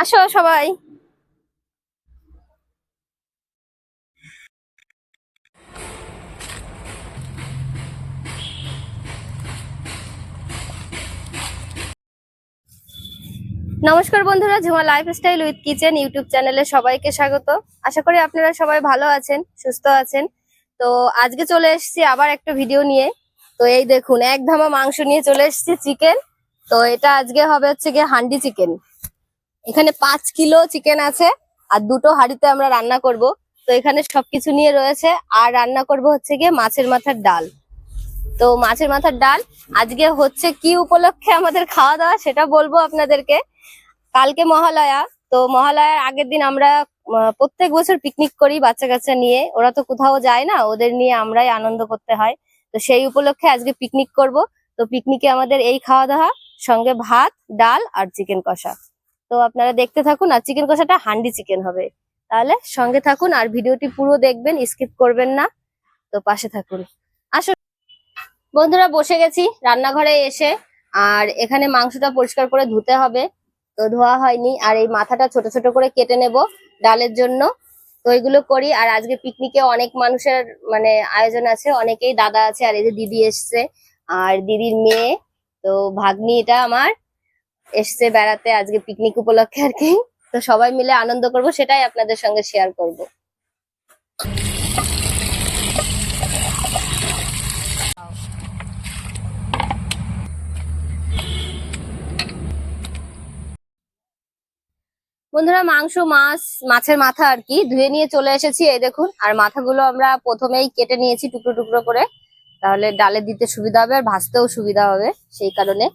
আসো সবাই। নমস্কার বন্ধুরা, Jhuma lifestyle with kitchen YouTube চ্যানেলে সবাইকে স্বাগত। আশা করি আপনারা সবাই ভালো আছেন, সুস্থ আছেন। তো আজকে চলে এসেছি আবার একটা ভিডিও নিয়ে। তো এই দেখুন, এক ধামা মাংস নিয়ে চলে এসেছি চিকেন তো এটা আজকে হবে হচ্ছে গিয়ে হান্ডি চিকেন এখানে পাঁচ কিলো চিকেন আছে, আর দুটো হাঁড়িতে আমরা রান্না করব। তো এখানে সবকিছু নিয়ে রয়েছে, আর রান্না করব হচ্ছে গিয়ে মাছের মাথার ডাল। তো মাছের মাথার ডাল, আজকে হচ্ছে কি উপলক্ষে আমাদের খাওয়া দাওয়া সেটা বলব আপনাদেরকে। কালকে মহালয়া, তো মহালয়ার আগের দিন আমরা প্রত্যেক বছর পিকনিক করি বাচ্চা কাচ্চা নিয়ে। ওরা তো কোথাও যায় না, ওদের নিয়ে আমরাই আনন্দ করতে হয়। তো সেই উপলক্ষে আজকে পিকনিক করব। তো পিকনিকে আমাদের এই খাওয়া দাওয়া, সঙ্গে ভাত, ডাল আর চিকেন কষা। তো আপনারা দেখতে থাকুন আর চিকেন কষাটা হান্ডি চিকেন হবে। তাহলে সঙ্গে থাকুন আর ভিডিওটি পুরো দেখবেন, স্কিপ করবেন না। তো পাশে থাকুন। আসো বন্ধুরা, বসে গেছি রান্নাঘরে এসে। আর এখানে মাংসটা পরিষ্কার করে ধুতে হবে। তো ধোয়া হয়নি। আর এই মাথাটা ছোট ছোট করে কেটে নেব ডালের জন্য। তো এগুলো করি। আর আজকে পিকনিকে অনেক মানুষের মানে আয়োজন আছে। অনেকেই দাদা আছে আর এই যে দিদি এসছে। আর দিদির মেয়ে। তো ভাগ্নি এটা আমার। এসছে বেড়াতে আজকে পিকনিক উপলক্ষে আর কি। তো সবাই মিলে আনন্দ করব, সেটাই আপনাদের সঙ্গে শেয়ার করব। বন্ধুরা, মাংস, মাছ, মাছের মাথা আর কি ধুয়ে নিয়ে চলে এসেছি, এই দেখুন। আর মাথাগুলো আমরা প্রথমেই কেটে নিয়েছি টুকরো টুকরো করে। তাহলে ডালে দিতে সুবিধা হবে আর ভাজতেও সুবিধা হবে, সেই কারণে।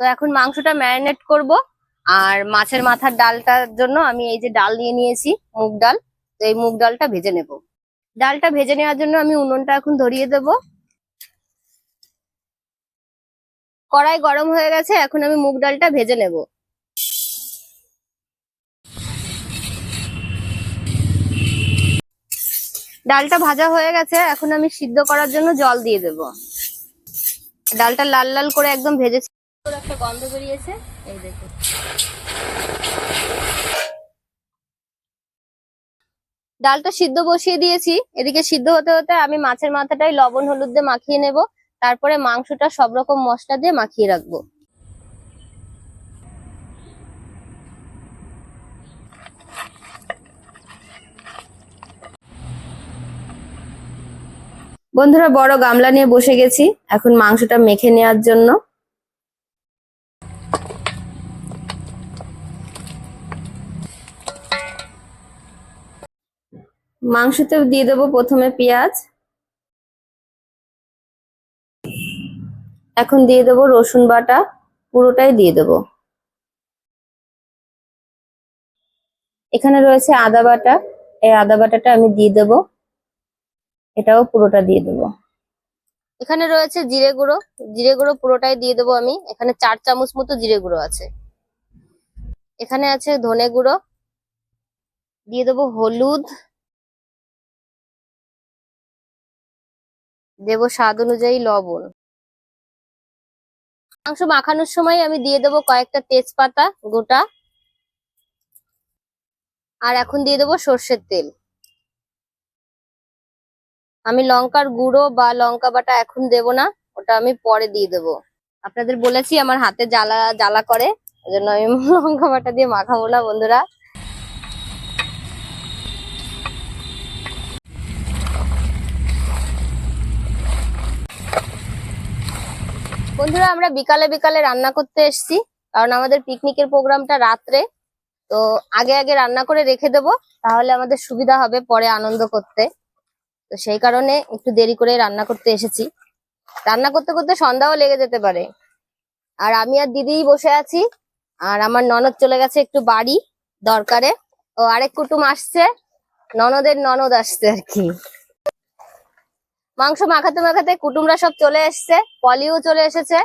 তো এখন মাংসটা ম্যারিনেট করব, আর মাছের মাথার ডালটার জন্য আমি এই যে ডাল নিয়ে নিয়েছি, মুগ ডাল, তো এই মুগ ডালটা ভেজে নেব। ডালটা ভেজে নেওয়ার জন্য আমি উনুনটা এখন ধরিয়ে দেব। কড়াই গরম হয়ে গেছে, এখন আমি মুগ ডালটা ভেজে নেব। ডালটা ভাজা হয়ে গেছে, এখন আমি সিদ্ধ করার জন্য জল দিয়ে দেব। ডালটা লাল লাল করে একদম ভেজেছি গন্ধ বেরিয়েছে এই দেখুন ডালটা সিদ্ধ বসিয়ে দিয়েছি। এদিকে সিদ্ধ হতে হতে আমি মাছের মাথাটাই লবণ, হলুদ দিয়ে মাখিয়ে নেব। তারপরে মাংসটা সব রকম মশলা দিয়ে মাখিয়ে রাখব। বন্ধুরা, বড় গামলা নিয়ে বসে গেছি। এখন মাংসটা মেখে নেওয়ার জন্য। মাংসতেও দিয়ে দেবো প্রথমে পেঁয়াজ। এখন দিয়ে দেবো রসুন বাটা, পুরোটাই দিয়ে দেবো। এখানে রয়েছে আদা বাটা, এই আদা বাটাটা আমি দিয়ে দেবো। এটাও পুরোটা দিয়ে দেবো। এখানে রয়েছে জিরে গুঁড়ো জিরে গুঁড়ো পুরোটাই দিয়ে দেবো আমি। এখানে চার চামচ মতো জিরে গুঁড়ো আছে। এখানে আছে ধনে গুঁড়ো। দিয়ে দেবো হলুদ। দেবো স্বাদ অনুযায়ী লবণ। মাংস মাখানোর সময় আমি দিয়ে দেবো কয়েকটা তেজপাতা গোটা। আর এখন দিয়ে দেবো সর্ষের তেল। আমি লঙ্কার গুঁড়ো বা লঙ্কা বাটা এখন দেব না, ওটা আমি পরে দিয়ে দেবো। আপনাদের বলেছি আমার হাতে জ্বালা জ্বালা করে, ওই জন্য আমি লঙ্কা বাটা দিয়ে মাখাবো না, বন্ধুরা। বন্ধুরা, আমরা বিকালে বিকালে রান্না করতে এসেছি। কারণ আমাদের পিকনিকের প্রোগ্রামটা রাত্রে। তো আগে আগে রান্না করে রেখে দেবো, তাহলে আমাদের সুবিধা হবে পরে আনন্দ করতে। তো সেই কারণে একটু দেরি করে রান্না করতে এসেছি। রান্না করতে করতে সন্ধ্যাও লেগে যেতে পারে। আর আমি আর দিদিই বসে আছি, আর আমার ননদ চলে গেছে একটু বাড়ি দরকারে। ও আরেক কুটুম আসছে, ননদের ননদ আসছে আর কি। মাংস মাখাতে মাখাতে কুটুমরা সব চলে এসছে পলিও চলে এসেছে।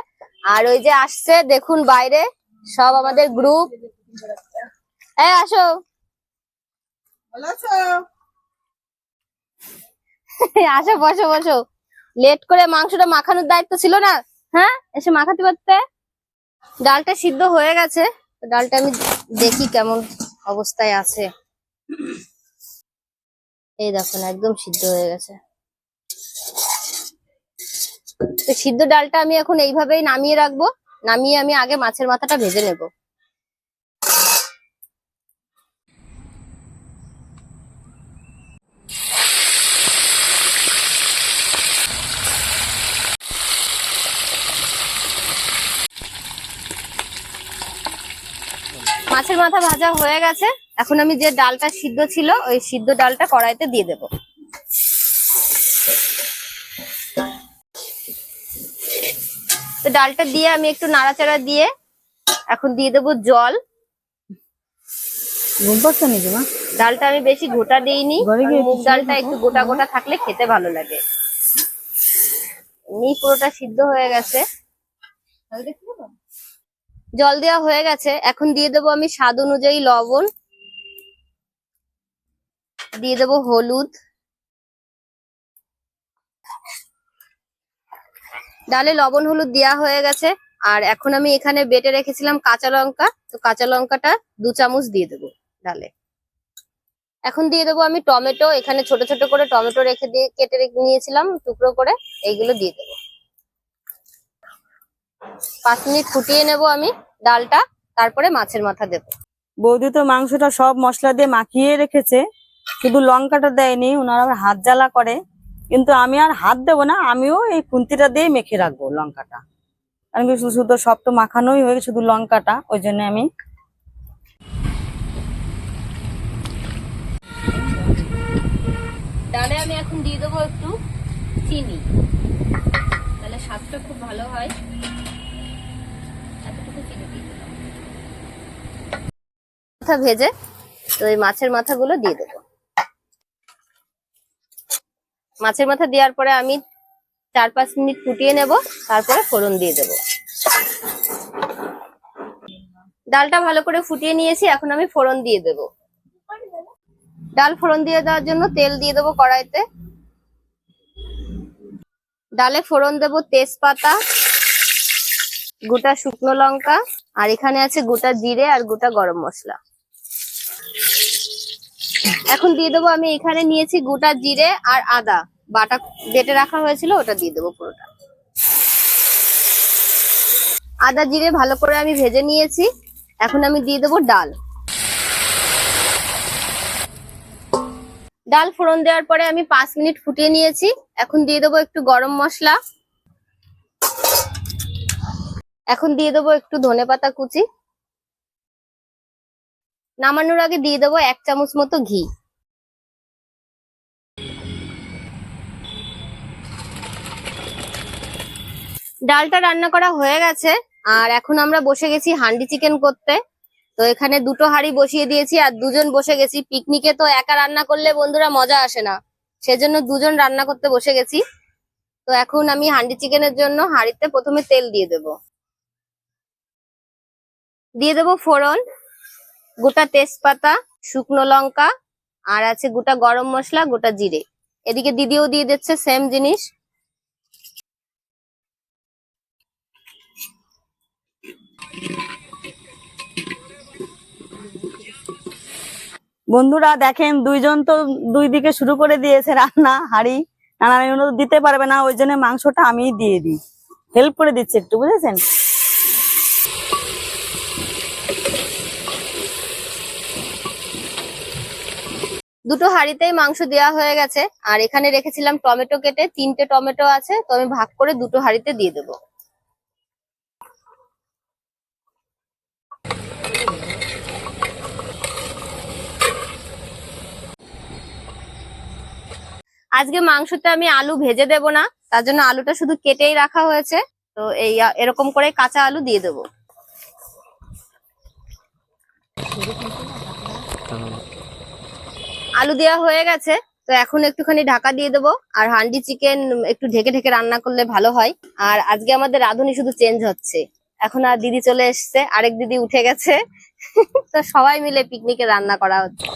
আর ওই যে আসছে দেখুন বাইরে সব আমাদের গ্রুপ আসো। আসো বসো বসো। লেট করে মাংসটা মাখানোর দায়িত্ব ছিল না? হ্যাঁ? এসে মাখাতে পারতে? ডালটা সিদ্ধ হয়ে গেছে। ডালটা আমি দেখি কেমন অবস্থায় আছে। এই দেখুন একদম সিদ্ধ হয়ে গেছে। সিদ্ধ ডালটা আমি এখন এইভাবেই নামিয়ে রাখব। নামিয়ে আমি আগে মাছের মাথাটা ভেজে নেব। মাছের মাথা ভাজা হয়ে গেছে। এখন আমি যে ডালটা সিদ্ধ ছিল, ওই সিদ্ধ ডালটা কড়াইতে দিয়ে দেব। ডালটা দিয়ে আমি একটু নাড়াচাড়া দিয়ে এখন দিয়ে দেবো জল। ডালটা আমি বেশি গোটা দিইনি মুগ ডালটা একটু গোটা গোটা থাকলে খেতে ভালো লাগে। এমনি পুরোটা সিদ্ধ হয়ে গেছে। জল দেওয়া হয়ে গেছে। এখন দিয়ে দেবো আমি স্বাদ অনুযায়ী লবণ। দিয়ে দেবো হলুদ। ডালে লবণ হলুদ দেওয়া হয়ে গেছে। আর এখন আমি এখানে বেটে রেখেছিলাম কাঁচা লঙ্কা। তো কাঁচা লঙ্কাটা দু চামচ দিয়ে দেবো ডালে। এখন দিয়ে দেবো আমি টমেটো। এখানে ছোট ছোট করে টমেটো রেখে দিয়ে কেটে নিয়েছিলাম টুকরো করে। এইগুলো দিয়ে দেবো। পাঁচ মিনিট ফুটিয়ে নেব আমি ডালটা। তারপরে মাছের মাথা দেবো। বৌদি তো মাংসটা সব মশলা দিয়ে মাখিয়ে রেখেছে। শুধু লঙ্কাটা দেয়নি ওনারা আবার হাত জ্বালা করে। কিন্তু আমি আর হাত দেবো না আমিও এই খুন্তিটা দিয়ে মেখে রাখব লঙ্কাটা। কারণ কি শুধু শুধু সব তো মাখানোই হয়ে গেছে, শুধু লঙ্কাটা ওই জন্য আমি ডালে আমি এখন দিয়ে দেবো একটু চিনি। তাহলে স্বাদটা খুব ভালো হয়। এতটুকু চিনি দিয়ে দিলাম। মাথা ভেজে তো এই মাছের মাথাগুলো দিয়ে দেবো। মাছের মাথা দেওয়ার পরে আমি চার পাঁচ মিনিট ফুটিয়ে নেব, তারপরে ফোড়ন দিয়ে দেবো। ডালটা ভালো করে ফুটিয়ে নিয়েছি, এখন আমি ফোড়ন দিয়ে দেবো। ডাল ফোড়ন দিয়ে দেওয়ার জন্য তেল দিয়ে দেবো কড়াইতে। ডালে ফোড়ন দেবো তেজপাতা, গোটা শুকনো লঙ্কা, আর এখানে আছে গোটা জিরে আর গোটা গরম মশলা। এখন দিয়ে দেবো, আমি এখানে নিয়েছি গোটা জিরে আর আদা। বাটা বেটে রাখা হয়েছিল, ওটা দিয়ে দেবো পুরোটা। আদা জিরে ভালো করে আমি ভেজে নিয়েছি। এখন আমি দিয়ে দেবো ডাল। ডাল ফোড়ন দেওয়ার পরে আমি পাঁচ মিনিট ফুটিয়ে নিয়েছি। এখন দিয়ে দেবো একটু গরম মশলা। এখন দিয়ে দেবো একটু ধনেপাতা কুচি। নামানোর আগে দিয়ে দেবো এক চামচ মতো ঘি। ডালটা রান্না করা হয়ে গেছে, আর এখন আমরা বসে গেছি হান্ডি চিকেন করতে। তো এখানে দুটো হাঁড়ি বসিয়ে দিয়েছি, আর দুজন বসে গেছি। পিকনিকে তো একা রান্না করলে বন্ধুরা মজা আসে না, সেজন্য দুজন রান্না করতে বসে গেছি। তো এখন আমি হান্ডি চিকেনের জন্য হাঁড়িতে প্রথমে তেল দিয়ে দেব। দিয়ে দেবো ফোড়ন গোটা তেজপাতা, শুকনো লঙ্কা, আর আছে গোটা গরম মশলা, গোটা জিরে। এদিকে দিদিও দিয়ে দিচ্ছে সেম জিনিস। বন্ধুরা, দেখেন দুইজন তো দুই দিকে শুরু করে দিয়েছে রান্না, হাড়ি। রান্না দিতে পারবে না, ওই জন্য মাংসটা আমিই দিয়ে দিই। হেল্প করে দিচ্ছি একটু, বুঝেছেন? দুটো হাঁড়িতেই মাংস দেওয়া হয়ে গেছে। আর এখানে রেখেছিলাম টমেটো কেটে, তিনটে টমেটো আছে, তো আমি ভাগ করে দুটো হাঁড়িতে দিয়ে দেবো। আজকে মাংসতে আমি আলু ভেজে দেব না, তার জন্য আলুটা শুধু কেটেই রাখা হয়েছে। তো এই, এরকম করে কাঁচা আলু দিয়ে দেবো। আলু দেওয়া হয়ে গেছে, তো এখন একটুখানি ঢাকা দিয়ে দেবো। আর হান্ডি চিকেন একটু ঢেকে ঢেকে রান্না করলে ভালো হয়। আর আজকে আমাদের রাঁধুনি শুধু চেঞ্জ হচ্ছে। এখন আর দিদি চলে এসছে, আরেক দিদি উঠে গেছে। তো সবাই মিলে পিকনিকে রান্না করা হচ্ছে।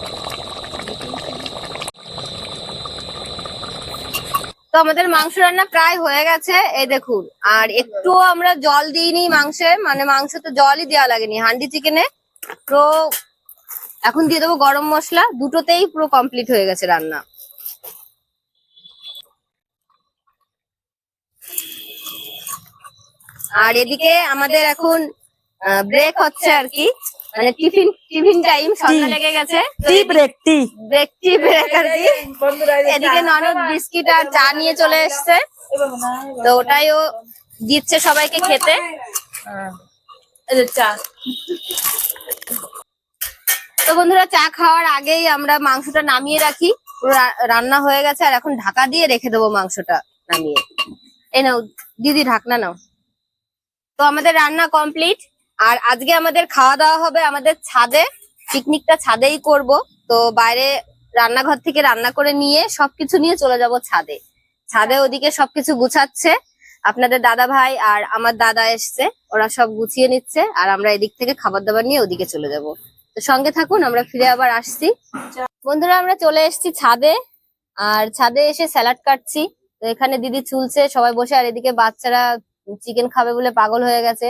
তো আমাদের মাংস রান্না প্রায় হয়ে গেছে, এই দেখুন। আর একটুও আমরা জল দিইনি মাংসে মানে মাংস তো জলই দেওয়া লাগেনি হান্ডি চিকেনে। পুরো এখন দিয়ে দেবো গরম মশলা দুটোতেই পুরো কমপ্লিট হয়ে গেছে রান্না। আর এদিকে আমাদের এখন ব্রেক হচ্ছে আর কি। মানে টিফিন টিফিন টাইম সন্ধ্যা লেগে গেছে। Tea break tea break tea break আর কি। এদিকে ননদ বিস্কিট আর চা নিয়ে চলে এসছে। তো ওটাই ও দিচ্ছে সবাইকে খেতে। চা। তো বন্ধুরা, চা খাওয়ার আগেই আমরা মাংসটা নামিয়ে রাখি। রান্না হয়ে গেছে, আর এখন ঢাকা দিয়ে রেখে দেবো মাংসটা নামিয়ে। এ নাও, দিদি ঢাকনা নাও। তো আমাদের রান্না কমপ্লিট, আর আজকে আমাদের খাওয়া দাওয়া হবে আমাদের ছাদে। পিকনিকটা ছাদেই করব। তো বাইরে রান্নাঘর থেকে রান্না করে নিয়ে সবকিছু নিয়ে চলে যাব ছাদে। ছাদে ওদিকে সবকিছু গুছাচ্ছে। আপনাদের দাদা ভাই আর আমার দাদা এসছে, ওরা সব গুছিয়ে নিচ্ছে, আর আমরা এদিক থেকে খাবার দাবার নিয়ে ওদিকে চলে যাব। সঙ্গে থাকুন, আমরা ফিরে আবার আসছি। বন্ধুরা, আমরা চলে এসেছি ছাদে, আর ছাদে এসে স্যালাড কাটছি। তো এখানে দিদি চুলছে, সবাই বসে, আর এদিকে বাচ্চারা চিকেন খাবে বলে পাগল হয়ে গেছে।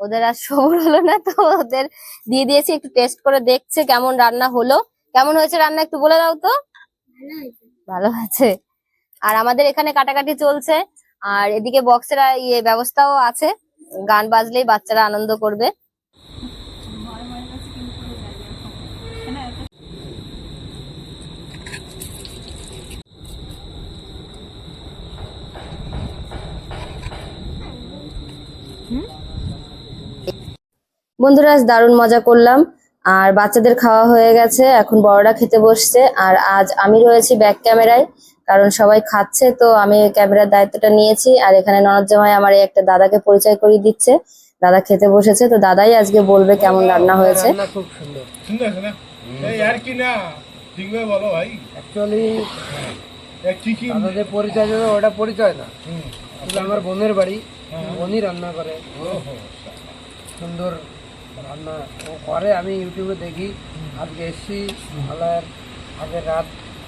ওদের আর সবর হলো না, তো ওদের দিয়ে দিয়েছি, একটু টেস্ট করে দেখছে কেমন রান্না হলো। কেমন হয়েছে রান্না একটু বলে দাও তো। ভালো আছে। আর আমাদের এখানে কাটাকাটি চলছে, আর এদিকে বক্সের ইয়ে ব্যবস্থাও আছে। গান বাজলেই বাচ্চারা আনন্দ করবে। বন্ধুরা আজ দারুণ মজা করলাম। আর বাচ্চাদের খাওয়া হয়ে গেছে এখন বড়রা খেতে বসছে। আর আজ আমি রয়েছি ব্যাক ক্যামেরায় কারণ সবাই খাচ্ছে তো আমি ক্যামেরার দায়িত্বটা নিয়েছি। আর এখানে ননদ জামাই আমার এই একটা দাদাকে পরিচয় করিয়ে দিচ্ছে। দাদা খেতে বসেছে তো দাদাই আজকে বলবে কেমন রান্না হয়েছে। খুব সুন্দর। সুন্দর আছে না এই আর কি না? বলো ভাই। অ্যাকচুয়ালি এক কি কি? আমাদের পরিচয় ওটা পরিচয় না। আমার বোনের বাড়ি হ্যাঁ। বোনই রান্না করে। সুন্দর। রান্না করে আমি ইউটিউবে দেখি। আজকে এসছি ভালো আগের রাত